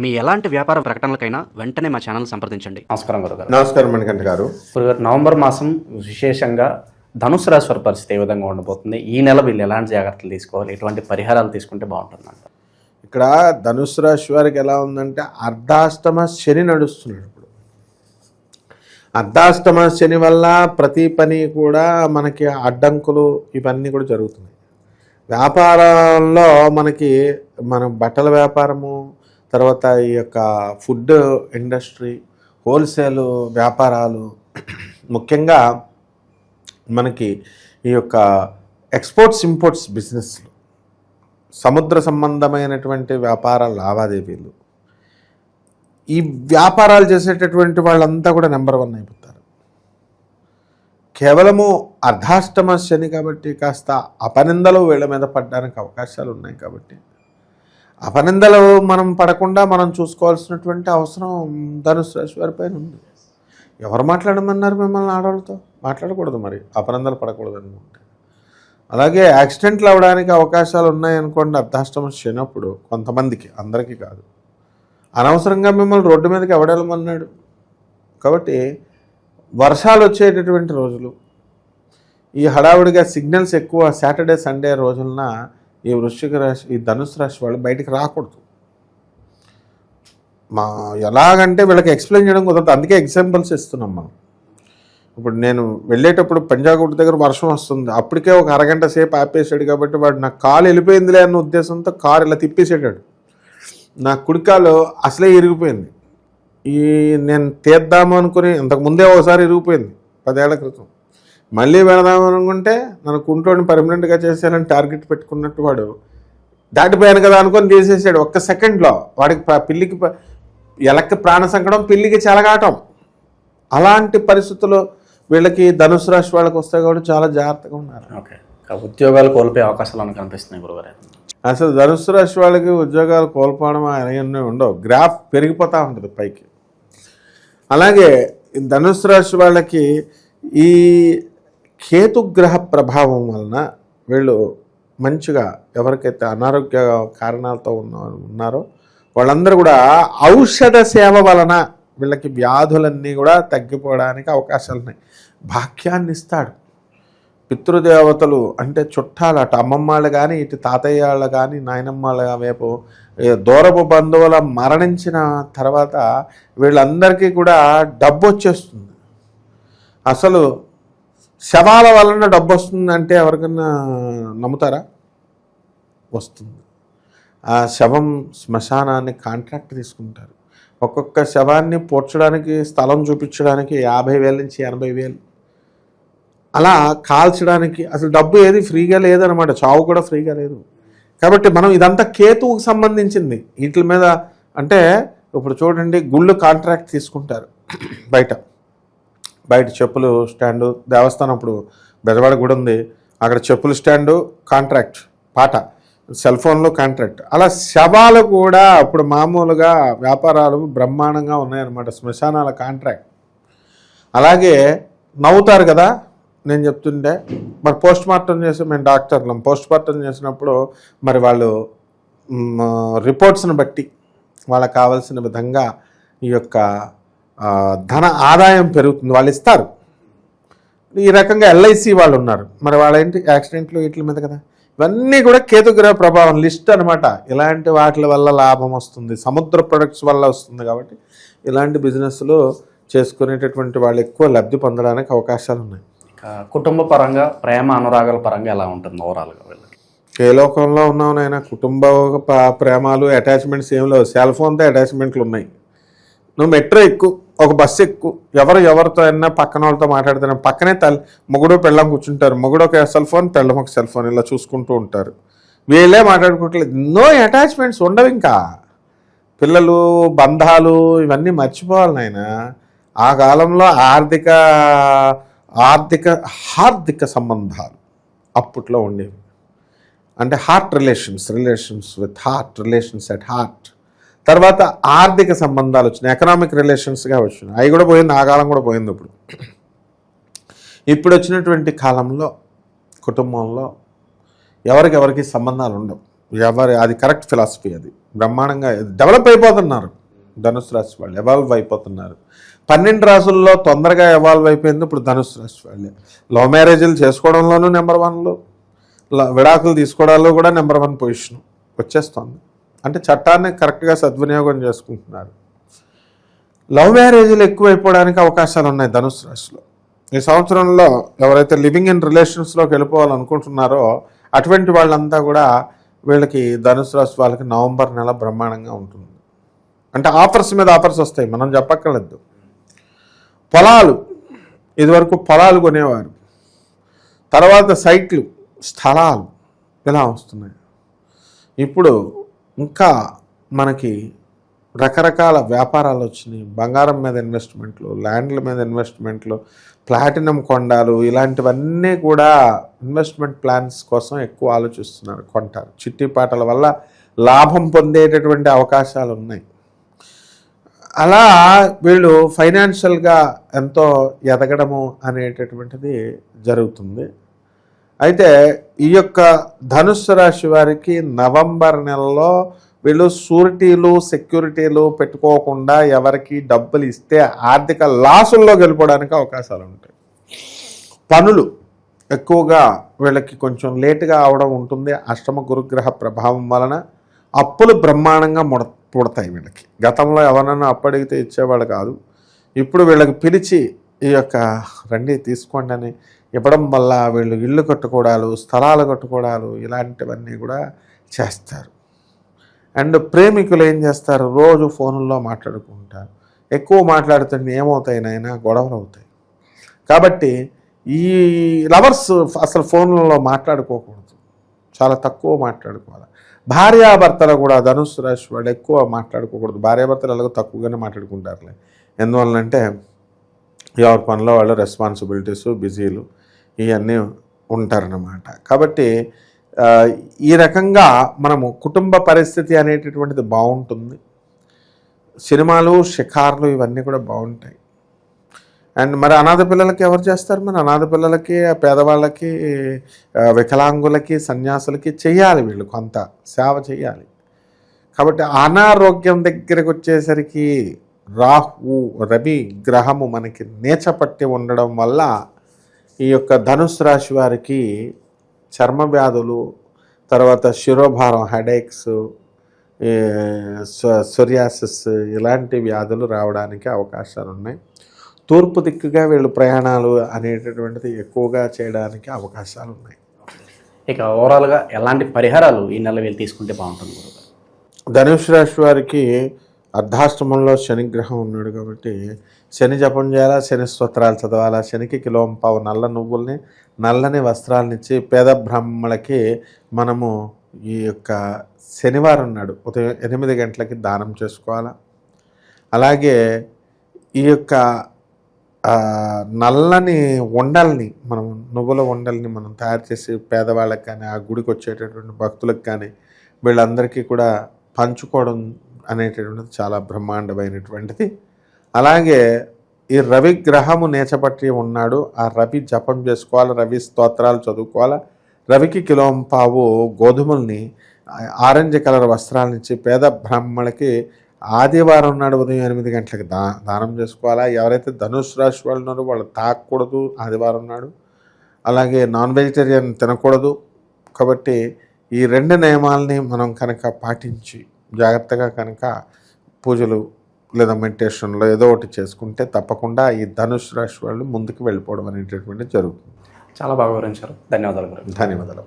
మీ ఎలాంటి వ్యాపార ప్రకటనలకైనా వెంటనే మా ఛానల్ సంప్రదించండి. నమస్కారం గురుగారు. నమస్కారం మణికంఠ గారు. గురుగారు నవంబర్ మాసం విశేషంగా ధనుసు రాశి వారి పరిస్థితి ఏ విధంగా ఉండబోతుంది? ఈ నెల వీళ్ళు ఎలాంటి జాగ్రత్తలు తీసుకోవాలి? ఎటువంటి పరిహారాలు తీసుకుంటే బాగుంటుందంట. ఇక్కడ ధనుసు రాశి వారికి ఎలా ఉందంటే అర్ధాష్టమ శని నడుస్తున్నాడు ఇప్పుడు. అర్ధాష్టమ శని వల్ల ప్రతి పని కూడా మనకి అడ్డంకులు ఇవన్నీ కూడా జరుగుతున్నాయి. వ్యాపారంలో మనకి మన బట్టల వ్యాపారము తర్వాత ఈ యొక్క ఫుడ్ ఇండస్ట్రీ హోల్సేల్ వ్యాపారాలు ముఖ్యంగా మనకి ఈ యొక్క ఎక్స్పోర్ట్స్ ఇంపోర్ట్స్ బిజినెస్లు సముద్ర సంబంధమైనటువంటి వ్యాపార లావాదేవీలు ఈ వ్యాపారాలు చేసేటటువంటి వాళ్ళంతా కూడా నెంబర్ వన్ అయిపోతారు. కేవలము అర్ధాష్టమ శని కాబట్టి కాస్త అపనిందలు వీళ్ళ మీద పడడానికి అవకాశాలు ఉన్నాయి కాబట్టి అపనిందలు మనం పడకుండా మనం చూసుకోవాల్సినటువంటి అవసరం ధనుసు రాశి వారి పైన ఉంది. ఎవరు మాట్లాడమన్నారు మిమ్మల్ని ఆడవాళ్ళతో? మాట్లాడకూడదు మరి. అపనిందలు పడకూడదు అనుకుంటే అలాగే యాక్సిడెంట్లు అవ్వడానికి అవకాశాలు ఉన్నాయనుకోండి అర్ధాష్టమ శనప్పుడు కొంతమందికి అందరికీ కాదు. అనవసరంగా మిమ్మల్ని రోడ్డు మీదకి ఎవడెళ్ళమన్నాడు కాబట్టి వర్షాలు వచ్చేటటువంటి రోజులు. ఈ హడావుడిగా సిగ్నల్స్ ఎక్కువ సాటర్డే సండే రోజులన ఈ వృశ్చిక రాశి ఈ ధనుసు రాశి వాళ్ళు బయటికి రాకూడదు. మా ఎలాగంటే వీళ్ళకి ఎక్స్ప్లెయిన్ చేయడం కుదరదు. అందుకే ఎగ్జాంపుల్స్ ఇస్తున్నాం మనం. ఇప్పుడు నేను వెళ్ళేటప్పుడు పంజాగుట్ట దగ్గర వర్షం వస్తుంది. అప్పటికే ఒక అరగంట సేపు ఆపేసాడు కాబట్టి వాడు నా కాలు వెళ్ళిపోయిందిలే అన్న ఉద్దేశంతో కారు ఇలా తిప్పేసాడు నా కుడికాలు అసలే ఇరిగిపోయింది. ఈ నేను తీద్దాము అనుకుని ఇంతకు ముందే ఒకసారి ఇరిగిపోయింది పదేళ్ళ క్రితం. మళ్ళీ వెళదాము అనుకుంటే నన్ను కుంటోని పర్మనెంట్గా చేశానని టార్గెట్ పెట్టుకున్నట్టు వాడు దాటిపోయాను కదా అనుకొని తీసేసాడు. ఒక్క సెకండ్లో వాడికి పిల్లికి ఎలక్కి ప్రాణ సంకటం పిల్లికి చెలగాటం. అలాంటి పరిస్థితుల్లో వీళ్ళకి ధనుసు రాశి వాళ్ళకి వస్తాయి కాబట్టి చాలా జాగ్రత్తగా ఉన్నారు. ఓకే. ఉద్యోగాలు కోల్పోయే అవకాశాలు ఏమైనా కనిపిస్తున్నాయి గురుగారు అసలు ధనుసు రాశి వాళ్ళకి ఉద్యోగాలు కోల్పోవడం అవన్నీ ఉండవు. గ్రాఫ్ పెరిగిపోతూ ఉంటుంది పైకి. అలాగే ధనుసు రాశి వాళ్ళకి ఈ కేతుగ్రహ ప్రభావం వలన వీళ్ళు మంచిగా ఎవరికైతే అనారోగ్య కారణాలతో ఉన్న ఉన్నారో వాళ్ళందరూ కూడా ఔషధ సేవ వలన వీళ్ళకి వ్యాధులన్నీ కూడా తగ్గిపోవడానికి అవకాశాలు ఉన్నాయి. భాగ్యాన్ని ఇస్తాడు. పితృదేవతలు అంటే చుట్టాలు అటు అమ్మమ్మాళ్ళు కానీ ఇటు తాతయ్యాళ్ళు కానీ నాయనమ్మాళ్ళ వైపు దూరపు బంధువుల మరణించిన తర్వాత వీళ్ళందరికీ కూడా డబ్బు వచ్చేస్తుంది. అసలు శవాల వలన డబ్బు వస్తుంది అంటే ఎవరికన్నా నమ్ముతారా? వస్తుంది. ఆ శవం శ్మశానాన్ని కాంట్రాక్ట్ తీసుకుంటారు. ఒక్కొక్క శవాన్ని పోడ్చడానికి స్థలం చూపించడానికి యాభై వేల నుంచి ఎనభై వేలు. అలా కాల్చడానికి అసలు డబ్బు ఏది ఫ్రీగా లేదనమాట చావు కూడా ఫ్రీగా లేదు. కాబట్టి మనం ఇదంతా కేతువుకు సంబంధించింది. వీటి మీద అంటే ఇప్పుడు చూడండి గుళ్ళు కాంట్రాక్ట్ తీసుకుంటారు బయట. బయట చెప్పులు స్టాండు దేవస్థానం ఇప్పుడు బెజవాడ గుడి ఉంది. అక్కడ చెప్పులు స్టాండు కాంట్రాక్ట్ పాట సెల్ ఫోన్లో కాంట్రాక్ట్. అలా శవాలు కూడా అప్పుడు మామూలుగా వ్యాపారాలు బ్రహ్మాండంగా ఉన్నాయన్నమాట. శ్మశానాల కాంట్రాక్ట్. అలాగే నవ్వుతారు కదా నేను చెప్తుంటే. మరి పోస్ట్ మార్టం చేసి మేము డాక్టర్లం. పోస్ట్ మార్టం చేసినప్పుడు మరి వాళ్ళు రిపోర్ట్స్ని బట్టి వాళ్ళకి కావాల్సిన విధంగా ఈ యొక్క ధన ఆదాయం పెరుగుతుంది వాళ్ళు ఇస్తారు. ఈ రకంగా ఎల్ఐసి వాళ్ళు ఉన్నారు. మరి వాళ్ళేంటి? యాక్సిడెంట్లు వీటి మీద కదా. ఇవన్నీ కూడా కేతుగ్రహ ప్రభావం లిస్ట్ అనమాట ఇలాంటి వాటి వల్ల లాభం వస్తుంది. సముద్ర ప్రొడక్ట్స్ వల్ల వస్తుంది కాబట్టి ఇలాంటి బిజినెస్లు చేసుకునేటటువంటి వాళ్ళు ఎక్కువ లబ్ధి పొందడానికి అవకాశాలు ఉన్నాయి. కుటుంబ పరంగా ప్రేమ అనురాగాల పరంగా ఎలా ఉంటుంది ఓవరాల్గా వీళ్ళకి? ఏ లోకంలో ఉన్నావు నాయన? కుటుంబ ప్రేమాలు అటాచ్మెంట్స్ ఏం లేవు. సెల్ ఫోన్తో అటాచ్మెంట్లు ఉన్నాయి. నువ్వు మెట్రో ఎక్కు. ఒక బస్సు ఎక్కు ఎవరు ఎవరితో అయినా పక్కన వాళ్ళతో మాట్లాడుతున్నా పక్కనే తల్లి మొగుడు పెళ్ళం కూర్చుంటారు. మొగుడు ఒక సెల్ ఫోన్ పెళ్ళం ఒక సెల్ ఫోన్ ఇలా చూసుకుంటూ ఉంటారు. వీళ్ళే మాట్లాడుకోవట్లేదు నో అటాచ్మెంట్స్ ఉండవు ఇంకా. పిల్లలు బంధాలు ఇవన్నీ మర్చిపోవాలి నాయన. ఆ కాలంలో ఆర్థిక ఆర్థిక హార్దిక సంబంధాలు అప్పట్లో ఉండేవి. అంటే heart relations relations with heart relations at heart తర్వాత ఆర్థిక సంబంధాలు వచ్చినాయి ఎకనామిక్ రిలేషన్స్గా వచ్చినాయి. అవి కూడా పోయింది ఆ కాలం కూడా పోయింది ఇప్పుడు. ఇప్పుడు వచ్చినటువంటి కాలంలో కుటుంబంలో ఎవరికెవరికి సంబంధాలు ఉండవు. ఎవరి అది కరెక్ట్ ఫిలాసఫీ అది. బ్రహ్మాండంగా డెవలప్ అయిపోతున్నారు ధనుసు రాశి వాళ్ళు ఎవాల్వ్ అయిపోతున్నారు. పన్నెండు రాసుల్లో తొందరగా ఎవాల్వ్ అయిపోయింది ఇప్పుడు ధనుసు రాశి వాళ్ళే. లవ్ మ్యారేజ్లు చేసుకోవడంలోనూ నెంబర్ వన్లో విడాకులు తీసుకోవడంలో కూడా నెంబర్ వన్ పొజిషన్ వచ్చేస్తుంది. అంటే చట్టాన్ని కరెక్ట్గా సద్వినియోగం చేసుకుంటున్నారు. లవ్ మ్యారేజీలు ఎక్కువైపోవడానికి అవకాశాలు ఉన్నాయి ధనుసు రాశిలో. ఈ సంవత్సరంలో ఎవరైతే లివింగ్ ఇన్ రిలేషన్స్లోకి వెళ్ళిపోవాలనుకుంటున్నారో అటువంటి వాళ్ళంతా కూడా వీళ్ళకి ధనుసు రాశి వాళ్ళకి నవంబర్ నెల బ్రహ్మాండంగా ఉంటుంది. అంటే ఆఫర్స్ మీద ఆఫర్స్ వస్తాయి మనం చెప్పక్కర్లేదు. పొలాలు ఇదివరకు పొలాలు కొనేవారు. తర్వాత సైట్లు స్థలాలు ఇలా వస్తున్నాయి. ఇప్పుడు ఇంకా మనకి రకరకాల వ్యాపారాలు వచ్చినాయి. బంగారం మీద ఇన్వెస్ట్మెంట్లు ల్యాండ్ల మీద ఇన్వెస్ట్మెంట్లు ప్లాటినం కొండాలు ఇలాంటివన్నీ కూడా ఇన్వెస్ట్మెంట్ ప్లాన్స్ కోసం ఎక్కువ ఆలోచిస్తున్నారు కొంటారు. చిట్టి పాటల వల్ల లాభం పొందేటటువంటి అవకాశాలు ఉన్నాయి. అలా వీళ్ళు ఫైనాన్షియల్గా ఎంతో ఎదగడము అనేటటువంటిది జరుగుతుంది. అయితే ఈ యొక్క ధనుస్సు రాశి వారికి నవంబర్ నెలలో వీళ్ళు షూరిటీలు సెక్యూరిటీలు పెట్టుకోకుండా ఎవరికి డబ్బులు ఇస్తే ఆర్థిక లాసుల్లో గెలిపోవడానికి అవకాశాలు ఉంటాయి. పనులు ఎక్కువగా వీళ్ళకి కొంచెం లేటుగా అవడం ఉంటుంది. అష్టమ గురుగ్రహ ప్రభావం వలన అప్పులు బ్రహ్మాండంగా ముడ పుడతాయి వీళ్ళకి. గతంలో ఎవరన్నా అప్పడిగితే ఇచ్చేవాళ్ళు కాదు. ఇప్పుడు వీళ్ళకి పిలిచి ఈ యొక్క రండి తీసుకోండి అని ఇవ్వడం వల్ల వీళ్ళు ఇల్లు కట్టుకోవడాలు స్థలాలు కట్టుకోవడాలు ఇలాంటివన్నీ కూడా చేస్తారు. అండ్ ప్రేమికులు ఏం చేస్తారు? రోజు ఫోన్లో మాట్లాడుకుంటారు. ఎక్కువ మాట్లాడుతుంటే ఏమవుతాయి నాయనా? గొడవలు అవుతాయి. కాబట్టి ఈ లవర్స్ అసలు ఫోన్లలో మాట్లాడుకోకూడదు. చాలా తక్కువ మాట్లాడుకోవాలి. భార్యాభర్తలు కూడా ధనుసు రాశి వాళ్ళు ఎక్కువ మాట్లాడుకోకూడదు. భార్యాభర్తలు ఎలాగో తక్కువగానే మాట్లాడుకుంటారులే. ఎందువల్లంటే ఎవరి పనిలో వాళ్ళు రెస్పాన్సిబిలిటీస్ బిజీలు ఇవన్నీ ఉంటారన్నమాట. కాబట్టి ఈ రకంగా మనము కుటుంబ పరిస్థితి అనేటటువంటిది బాగుంటుంది. సినిమాలు షికార్లు ఇవన్నీ కూడా బాగుంటాయి. అండ్ మరి అనాథ పిల్లలకి ఎవరు చేస్తారు? మరి అనాథ పిల్లలకి ఆ పేదవాళ్ళకి వికలాంగులకి సన్యాసులకి చేయాలి వీళ్ళు కొంత సేవ చేయాలి. కాబట్టి అనారోగ్యం దగ్గరకు వచ్చేసరికి రాహు రవి గ్రహము మనకి నేచపట్టి ఉండడం వల్ల ఈ యొక్క ధనుసు రాశి వారికి చర్మ వ్యాధులు తర్వాత శిరోభారం హెడేక్స్ సొరియాసిస్ ఇలాంటి వ్యాధులు రావడానికి అవకాశాలు ఉన్నాయి. తూర్పు దిక్కుగా వీళ్ళు ప్రయాణాలు అనేటటువంటిది ఎక్కువగా చేయడానికి అవకాశాలు ఉన్నాయి. ఇక ఓవరాల్గా ఎలాంటి పరిహారాలు ఈ నెల వీళ్ళు తీసుకుంటే బాగుంటుంది ధనుష్ రాశి వారికి అర్ధాష్టమంలో శనిగ్రహం ఉన్నాడు కాబట్టి శని జపం చేయాలా శని స్తోత్రాలు చదవాలా శనికి కిలోం పావు నల్ల నువ్వుల్ని నల్లని వస్త్రాలనిచ్చి పేద బ్రాహ్మణులకి మనము ఈ యొక్క శనివారం నాడు ఉదయం ఎనిమిది గంటలకి దానం చేసుకోవాలా. అలాగే ఈ యొక్క నల్లని ఉండల్ని మనం నువ్వుల ఉండల్ని మనం తయారు చేసి పేదవాళ్ళకి కానీ ఆ గుడికి వచ్చేటటువంటి భక్తులకు కానీ వీళ్ళందరికీ కూడా పంచుకోవడం అనేటటువంటిది చాలా బ్రహ్మాండమైనటువంటిది. అలాగే ఈ రవి గ్రహము నేచపట్టి ఉన్నాడు. ఆ రవి జపం చేసుకోవాలి? రవి స్తోత్రాలు చదువుకోవాలి? రవికి కిలోం పావు గోధుమల్ని ఆరెంజ్ కలర్ వస్త్రాలను ఇచ్చి పేద బ్రాహ్మణులకి ఆదివారం నాడు ఉదయం ఎనిమిది గంటలకు దా దానం చేసుకోవాలా? ఎవరైతే ధనుష్ రాశి వాళ్ళు ఉన్నారో వాళ్ళు తాకూడదు ఆదివారం నాడు. అలాగే నాన్ వెజిటేరియన్ తినకూడదు. కాబట్టి ఈ రెండు నియమాలని మనం కనుక పాటించి జాగ్రత్తగా కనుక పూజలు లేదా మెడిటేషన్లో ఏదో ఒకటి చేసుకుంటే తప్పకుండా ఈ ధనుష్ రాశి వాళ్ళు ముందుకు వెళ్ళిపోవడం అనేటటువంటి జరుగుతుంది. చాలా బాగా వివరించారు. ధన్యవాదాలు ధన్యవాదాలు.